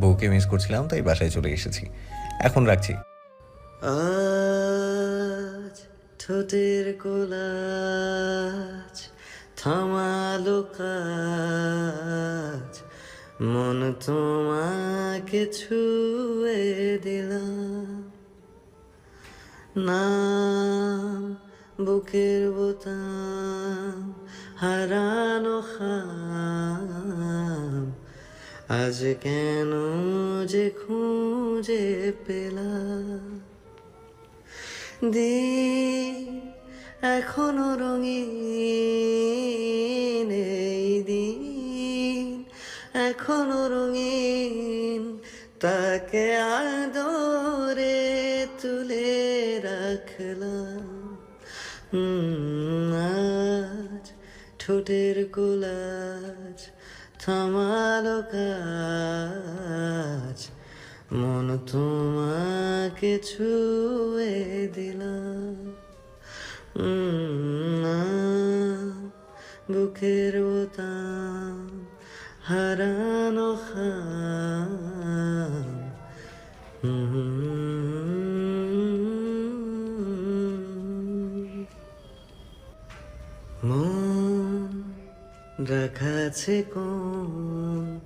বউকে মিস করছিলাম, তাই বাসায় চলে এসেছি। এখন রাখছি। ঠোঁটের কোলাজ থামালো কাজ। মন তোমাকে ছুঁয়ে দিলাম। নাম বুকের বোতাম, হারানো খাম। আজ কেন যে খুঁজে পেলা দিন এখনও রঙিন দিন এখনও রঙিন। তাকে আদরে তুলে রাখলাম। ঠোঁটের কোলাজ থামালো কাজ মন তোমাকে ছুঁয়ে দিলাম। বুকের বোতাম হারানো খাম। মন রাখাছে কোন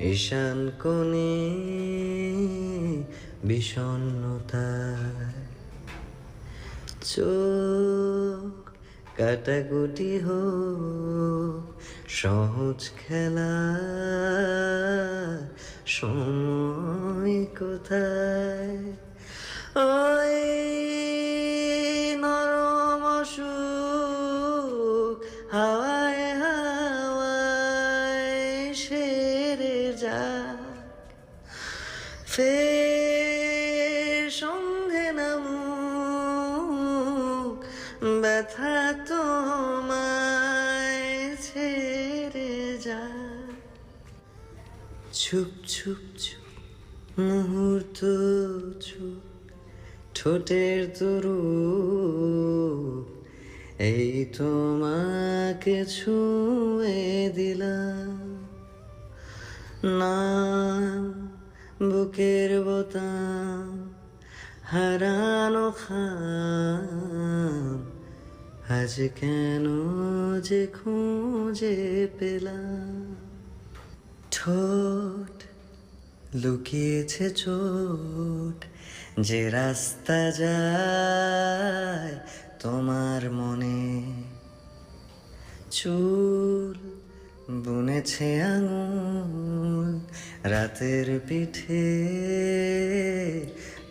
ঈশান কোণে বিষণ্ণতায় চোখ কাটাকুটি হোক সহজ খেলা সময় কোথায়? ফের সঙ্গে নামুক, ব্যথা তোমায় ছেড়ে যা ছুপ ছুপ ছুপ মুহূর্ত ছুপ ঠোঁটের তরু এই তোমাকে ছুঁয়ে দিলাম। নাম বুকের বোতাম, হারানো খাম। আজ কেন যে খুঁজে পেলাম? ঠোঁট লুকিয়েছে চোট, যে রাস্তা যায় তোমার মনে। চুল বুনেছে আঙুল রাতের পিঠে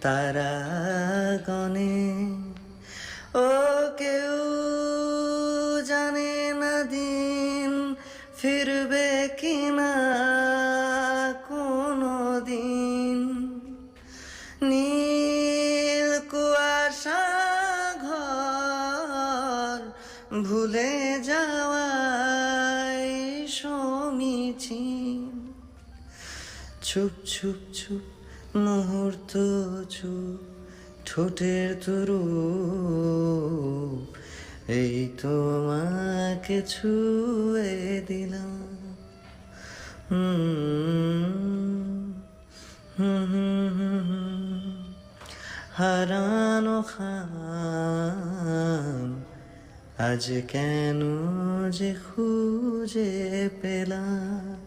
তারা গনে ও কেউ জানে না দিন ফিরবে কিনা কোনো দিন। নীল কুয়াশা ঘর ভুলে যাওয়াই চুপ চুপ চুপ, মুহূর্ত চুপ, ঠোঁটের তরু এই তোমাকে ছুঁয়ে দিলাম। হারানো খাম, আজ কেন যে খুঁজে পেলাম?